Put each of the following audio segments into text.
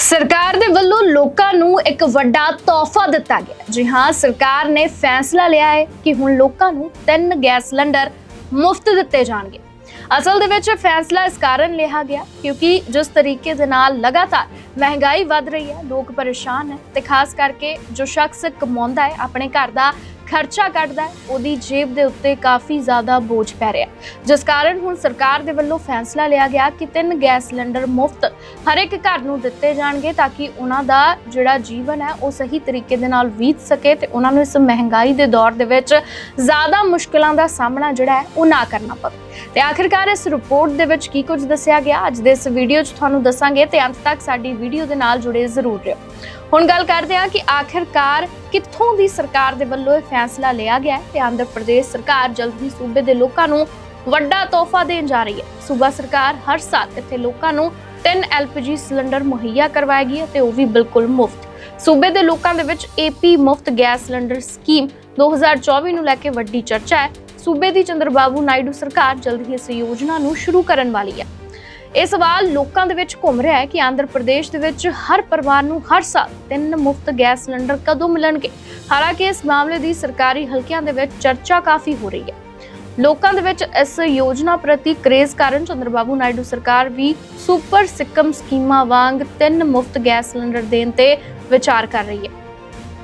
ਸਰਕਾਰ ਦੇ ਵੱਲੋਂ ਲੋਕਾਂ ਨੂੰ ਇੱਕ ਵੱਡਾ ਤੋਹਫਾ ਦਿੱਤਾ ਗਿਆ ਜੀ ਹਾਂ, ਸਰਕਾਰ ਨੇ ਫੈਸਲਾ ਲਿਆ ਹੈ ਕਿ ਹੁਣ ਲੋਕਾਂ ਨੂੰ ਤਿੰਨ ਗੈਸ ਸਿਲੰਡਰ ਮੁਫਤ ਦਿੱਤੇ ਜਾਣਗੇ। ਅਸਲ ਦੇ ਵਿੱਚ ਫੈਸਲਾ ਇਸ ਕਾਰਨ ਲਿਆ ਗਿਆ ਕਿਉਂਕਿ ਜਿਸ ਤਰੀਕੇ ਦੇ ਨਾਲ ਲਗਾਤਾਰ ਮਹਿੰਗਾਈ ਵੱਧ ਰਹੀ ਹੈ, ਲੋਕ ਪਰੇਸ਼ਾਨ ਹੈ ਤੇ ਖਾਸ ਕਰਕੇ ਜੋ ਸ਼ਖਸ ਕਮਾਉਂਦਾ ਹੈ, ਆਪਣੇ ਘਰ ਦਾ ਖਰਚਾ ਕੱਢਦਾ ਹੈ, ਉਹਦੀ ਜੇਬ ਦੇ ਉੱਤੇ ਕਾਫੀ ਜ਼ਿਆਦਾ ਬੋਝ ਪੈ ਰਿਹਾ ਜਿਸ ਕਾਰਨ ਹੁਣ ਸਰਕਾਰ ਦੇ ਵੱਲੋਂ ਫੈਸਲਾ ਲਿਆ ਗਿਆ ਕਿ ਤਿੰਨ ਗੈਸ ਸਿਲੰਡਰ ਮੁਫਤ ਹਰ ਇੱਕ ਘਰ ਨੂੰ ਦਿੱਤੇ ਜਾਣਗੇ ਤਾਂ ਕਿ ਉਹਨਾਂ ਦਾ ਜਿਹੜਾ ਜੀਵਨ ਹੈ, ਉਹ ਸਹੀ ਤਰੀਕੇ ਦੇ ਨਾਲ ਬੀਤ ਸਕੇ ਤੇ ਉਹਨਾਂ ਨੂੰ ਇਸ ਮਹਿੰਗਾਈ ਦੇ ਦੌਰ ਦੇ ਵਿੱਚ ਜ਼ਿਆਦਾ ਮੁਸ਼ਕਲਾਂ ਦਾ ਸਾਹਮਣਾ ਜਿਹੜਾ ਹੈ, ਉਹ ਨਾ ਕਰਨਾ ਪਵੇ। ਤੇ ਆਖਿਰਕਾਰ ਇਸ ਰਿਪੋਰਟ ਦੇ ਵਿੱਚ ਕੀ ਕੁਝ ਦੱਸਿਆ ਗਿਆ? ਅੱਜ ਦੇ ਇਸ ਵੀਡੀਓ 'ਚ ਤੁਹਾਨੂੰ ਦੱਸਾਂਗੇ ਤੇ ਅੰਤ ਤੱਕ ਸਾਡੀ ਵੀਡੀਓ ਦੇ ਨਾਲ ਜੁੜੇ ਜ਼ਰੂਰ ਰਹੋ। ਹੁਣ ਗੱਲ ਕਰਦੇ ਹਾਂ ਕਿ ਆਖਿਰਕਾਰ ਕਿੱਥੋਂ ਦੀ ਸਰਕਾਰ ਦੇ ਵੱਲੋਂ ਇਹ ਫੈਸਲਾ ਲਿਆ ਗਿਆ ਹੈ ਤੇ ਆਂਧਰ ਪ੍ਰਦੇਸ਼ ਸਰਕਾਰ ਜਲਦੀ ਸੂਬੇ ਦੇ ਲੋਕਾਂ ਨੂੰ ਵੱਡਾ ਤੋਹਫਾ ਦੇਣ ਜਾ ਰਹੀ ਹੈ। ਸੂਬਾ ਸਰਕਾਰ ਹਰ ਸਾਲ ਇੱਥੇ ਲੋਕਾਂ ਨੂੰ ਤਿੰਨ ਐਲਪੀਜੀ ਸਿਲੰਡਰ ਮੁਹੱਈਆ ਕਰਵਾਏਗੀ ਅਤੇ ਉਹ ਵੀ ਬਿਲਕੁਲ ਮੁਫਤ। ਸੂਬੇ ਦੇ ਲੋਕਾਂ ਦੇ ਵਿੱਚ ਏਪੀ ਮੁਫਤ ਗੈਸ ਸਿਲੰਡਰ ਸਕੀਮ 2024 ਨੂੰ ਲੈ ਕੇ ਵੱਡੀ ਚਰਚਾ ਹੈ। ਸੂਬੇ ਦੀ ਚੰਦਰਬਾਬੂ ਨਾਇਡੂ ਸਰਕਾਰ ਜਲਦ ਹੀ ਇਸ ਯੋਜਨਾ ਨੂੰ ਸ਼ੁਰੂ ਕਰਨ ਵਾਲੀ ਹੈ। ਇਹ ਸਵਾਲ ਲੋਕਾਂ ਦੇ ਵਿੱਚ ਘੁੰਮ ਰਿਹਾ ਹੈ ਕਿ ਆਂਧਰ ਪ੍ਰਦੇਸ਼ ਦੇ ਵਿੱਚ ਹਰ ਪਰਿਵਾਰ ਨੂੰ ਹਰ ਸਾਲ ਤਿੰਨ ਮੁਫਤ ਗੈਸ ਸਿਲੰਡਰ ਕਦੋਂ ਮਿਲਣਗੇ? ਹਾਲਾਂਕਿ ਇਸ ਮਾਮਲੇ ਦੀ ਸਰਕਾਰੀ ਹਲਕਿਆਂ ਦੇ ਵਿੱਚ ਚਰਚਾ ਕਾਫੀ ਹੋ ਰਹੀ ਹੈ। ਲੋਕਾਂ ਦੇ ਵਿੱਚ ਇਸ ਯੋਜਨਾ ਪ੍ਰਤੀ ਕ੍ਰੇਜ਼ ਕਾਰਨ ਚੰਦਰਬਾਬੂ ਨਾਇਡੂ ਸਰਕਾਰ ਵੀ ਸੁਪਰ ਸਿੱਕਮ ਸਕੀਮਾਂ ਵਾਂਗ ਤਿੰਨ ਮੁਫਤ ਗੈਸ ਸਿਲੰਡਰ ਦੇਣ ਤੇ ਵਿਚਾਰ ਕਰ ਰਹੀ ਹੈ।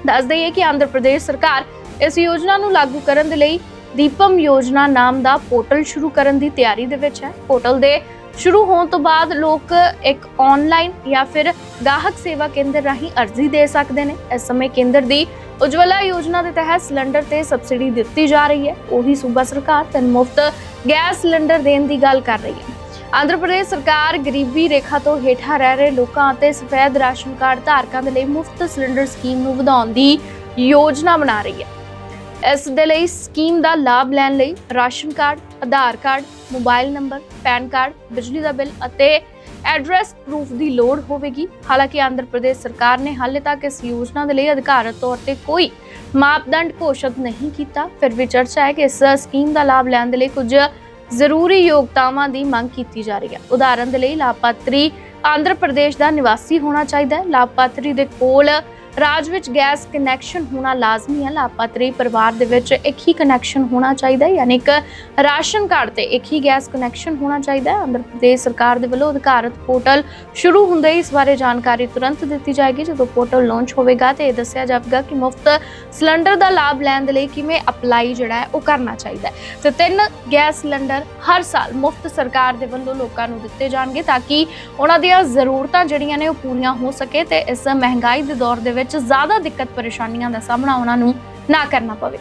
ਦੱਸ ਦਈਏ ਕਿ ਆਂਧਰ ਪ੍ਰਦੇਸ਼ ਸਰਕਾਰ ਇਸ ਯੋਜਨਾ ਨੂੰ ਲਾਗੂ ਕਰਨ ਦੇ ਲਈ ਦੀਪਮ ਯੋਜਨਾ ਨਾਮ ਦਾ ਪੋਰਟਲ ਸ਼ੁਰੂ ਕਰਨ ਦੀ ਤਿਆਰੀ ਦੇ ਵਿੱਚ ਹੈ। ਪੋਰਟਲ ਦੇ ਸ਼ੁਰੂ ਹੋਣ ਤੋਂ ਬਾਅਦ ਲੋਕ ਇੱਕ ਆਨਲਾਈਨ ਜਾਂ ਫਿਰ ਗਾਹਕ ਸੇਵਾ ਕੇਂਦਰ ਰਾਹੀਂ ਅਰਜ਼ੀ ਦੇ ਸਕਦੇ ਨੇ। ਇਸ ਸਮੇਂ ਕੇਂਦਰ ਦੀ ਉਜਵਲਾ ਯੋਜਨਾ ਦੇ ਤਹਿਤ ਸਿਲੰਡਰ ਤੇ ਸਬਸਿਡੀ ਦਿੱਤੀ ਜਾ ਰਹੀ ਹੈ। ਉਹੀ ਸੂਬਾ ਸਰਕਾਰ ਤਿੰਨ ਮੁਫਤ ਗੈਸ ਸਿਲੰਡਰ ਦੇਣ ਦੀ ਗੱਲ ਕਰ ਰਹੀ ਹੈ। ਆਂਧਰਾ ਪ੍ਰਦੇਸ਼ ਸਰਕਾਰ ਗਰੀਬੀ ਰੇਖਾ ਤੋਂ ਹੇਠਾਂ ਰਹਿ ਰਹੇ ਲੋਕਾਂ ਅਤੇ ਸਫੈਦ ਰਾਸ਼ਨ ਕਾਰਡ ਧਾਰਕਾਂ ਦੇ ਲਈ ਮੁਫਤ ਸਿਲੰਡਰ ਸਕੀਮ ਨੂੰ ਵਧਾਉਣ ਦੀ ਯੋਜਨਾ ਬਣਾ ਰਹੀ ਹੈ। ਇਸ ਦੇ ਲਈ ਸਕੀਮ ਦਾ ਲਾਭ ਲੈਣ ਲਈ ration card, Aadhaar card, mobile number, pan card, ਬਿਜਲੀ ਦਾ ਬਿੱਲ ਅਤੇ ਐਡਰੈਸ ਪ੍ਰੂਫ ਦੀ ਲੋੜ ਹੋਵੇਗੀ। ਹਾਲਾਂਕਿ ਆਂਧਰ ਪ੍ਰਦੇਸ਼ ਸਰਕਾਰ ਨੇ ਹਾਲੇ ਤੱਕ ਇਸ ਯੋਜਨਾ ਦੇ ਲਈ ਅਧਿਕਾਰਤ ਤੌਰ ਤੇ ਕੋਈ ਮਾਪਦੰਡ ਘੋਸ਼ਿਤ ਨਹੀਂ ਕੀਤਾ। ਫਿਰ ਵੀ ਚਰਚਾ ਹੈ ਕਿ ਇਸ ਸਕੀਮ ਦਾ ਲਾਭ ਲੈਣ ਦੇ ਲਈ ਕੁਝ ਜ਼ਰੂਰੀ ਯੋਗਤਾਵਾਂ ਦੀ ਮੰਗ ਕੀਤੀ ਜਾ ਰਹੀ ਹੈ। ਉਦਾਹਰਨ ਦੇ ਲਈ, ਲਾਭਪਾਤਰੀ ਆਂਧਰ ਪ੍ਰਦੇਸ਼ ਦਾ ਨਿਵਾਸੀ ਹੋਣਾ ਚਾਹੀਦਾ ਹੈ। ਲਾਭਪਾਤਰੀ ਦੇ ਕੋਲ ਰਾਜ ਵਿੱਚ ਗੈਸ ਕਨੈਕਸ਼ਨ ਹੋਣਾ ਲਾਜ਼ਮੀ ਹੈ। ਲਾਭਪਾਤਰੀ ਪਰਿਵਾਰ ਦੇ ਵਿੱਚ ਇੱਕ ਹੀ ਕਨੈਕਸ਼ਨ ਹੋਣਾ ਚਾਹੀਦਾ ਹੈ, ਯਾਨੀ ਕਿ ਰਾਸ਼ਨ ਕਾਰਡ ਤੇ ਇੱਕ ਹੀ ਗੈਸ ਕਨੈਕਸ਼ਨ ਹੋਣਾ ਚਾਹੀਦਾ ਹੈ। ਆਂਧਰ ਪ੍ਰਦੇਸ਼ ਸਰਕਾਰ ਦੇ ਵੱਲੋਂ ਅਧਿਕਾਰਤ ਪੋਰਟਲ ਸ਼ੁਰੂ ਹੁੰਦੇ ਹੀ ਇਸ ਬਾਰੇ ਜਾਣਕਾਰੀ ਤੁਰੰਤ ਦਿੱਤੀ ਜਾਏਗੀ। ਜਦੋਂ ਪੋਰਟਲ ਲਾਂਚ ਹੋਵੇਗਾ ਤੇ ਇਹ ਦੱਸਿਆ ਜਾਵੇਗਾ ਕਿ ਮੁਫਤ ਸਿਲੰਡਰ ਦਾ ਲਾਭ ਲੈਣ ਦੇ ਲਈ ਕਿਵੇਂ ਅਪਲਾਈ ਜਿਹੜਾ ਹੈ, ਉਹ ਕਰਨਾ ਚਾਹੀਦਾ ਹੈ। ਤੇ ਤਿੰਨ ਗੈਸ ਸਿਲੰਡਰ ਹਰ ਸਾਲ ਮੁਫਤ ਸਰਕਾਰ ਦੇ ਵੱਲੋਂ ਲੋਕਾਂ ਨੂੰ ਦਿੱਤੇ ਜਾਣਗੇ ਤਾਂ ਕਿ ਉਹਨਾਂ ਦੀਆਂ ਜ਼ਰੂਰਤਾਂ ਜਿਹੜੀਆਂ ਨੇ ਉਹ ਪੂਰੀਆਂ ਹੋ ਸਕੇ ਤੇ ਇਸ ਮਹਿੰਗਾਈ ਦੇ ਦੌਰ ਦੇ ਵਿੱਚ ਵਿੱਚ ਜ਼ਿਆਦਾ ਦਿੱਕਤ ਪਰੇਸ਼ਾਨੀਆਂ ਦਾ ਸਾਹਮਣਾ ਉਹਨਾਂ ਨੂੰ ਨਾ ਕਰਨਾ ਪਵੇ।